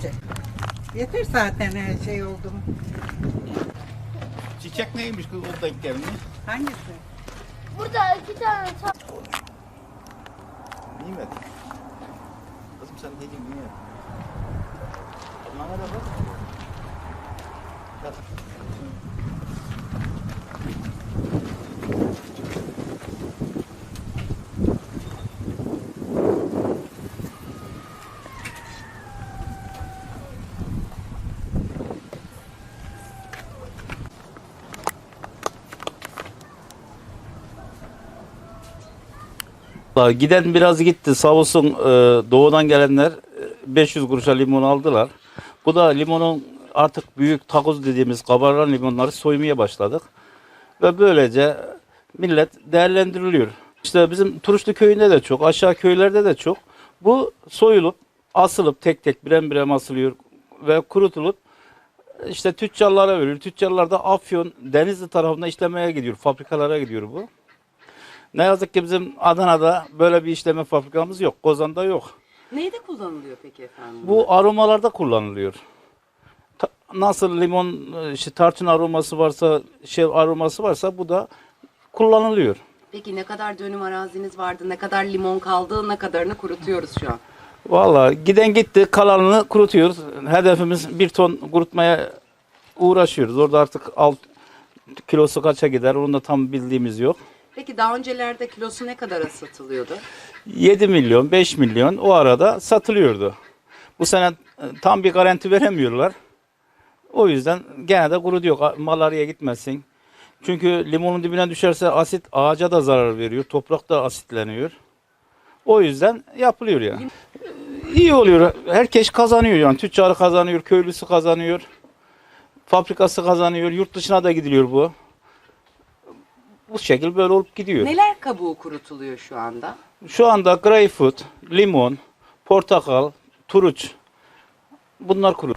Yetecek. Yeter zaten her şey oldu mu? Çiçek neymiş kız o denk gelmiş? Hangisi? Burada iki tane ta- Nimet. Kızım sen ne diyorsun niye? Bana da bak. Yat. Giden biraz gitti. Sağ olsun e, doğudan gelenler e, 500 kuruşa limon aldılar. Bu da limonun artık büyük takoz dediğimiz kabargan limonları soymaya başladık. Ve böylece millet değerlendiriliyor. İşte bizim Turuşlu köyünde de çok, aşağı köylerde de çok. Bu soyulup, asılıp tek tek birem birem asılıyor ve kurutulup işte tüccarlara veriliyor. Tüccarlar da Afyon, Denizli tarafında işlemeye gidiyor, fabrikalara gidiyor bu. Ne yazık ki bizim Adana'da böyle bir işleme fabrikamız yok. Kozan'da yok. Neyde kullanılıyor peki efendim? Bu aromalarda kullanılıyor. Ta- nasıl limon, işte tarçın aroması varsa, şey aroması varsa bu da kullanılıyor. Peki ne kadar dönüm araziniz vardı? Ne kadar limon kaldı? Ne kadarını kurutuyoruz şu an? Vallahi giden gitti, kalanını kurutuyoruz. Hedefimiz bir ton kurutmaya uğraşıyoruz. Orada artık alt kilosu kaça gider onu da tam bildiğimiz yok. Peki daha öncelerde kilosu ne kadara satılıyordu? 7 milyon, 5 milyon o arada satılıyordu. Bu sene e, tam bir garanti veremiyorlar. O yüzden gene de kuru diyor. Malaryaya gitmesin. Çünkü limonun dibine düşerse asit ağaca da zarar veriyor. Toprak da asitleniyor. O yüzden yapılıyor yani. İyi oluyor. Herkes kazanıyor yani. Tüccarı kazanıyor, köylüsü kazanıyor. Fabrikası kazanıyor. Yurt dışına da gidiliyor bu. Bu şekil böyle olup gidiyor. Neler kabuğu kurutuluyor şu anda? Şu anda greyfurt, limon, portakal, turuç bunlar kuru.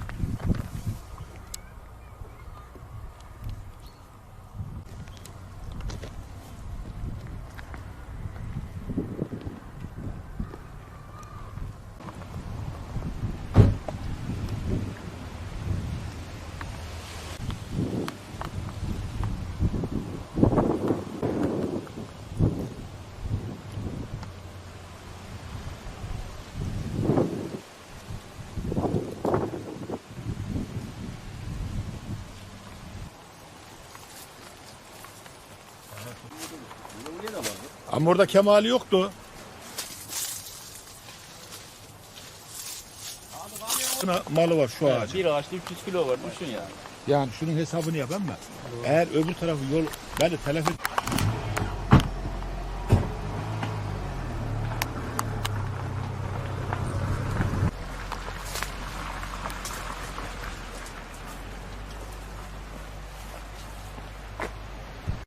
Ama orada kemali yoktu. Malı var şu ağacın. Bir ağaçta 300 kilo var düşün ya. Yani şunun hesabını yapayım mı? Eğer öbür tarafı yol ben de telefon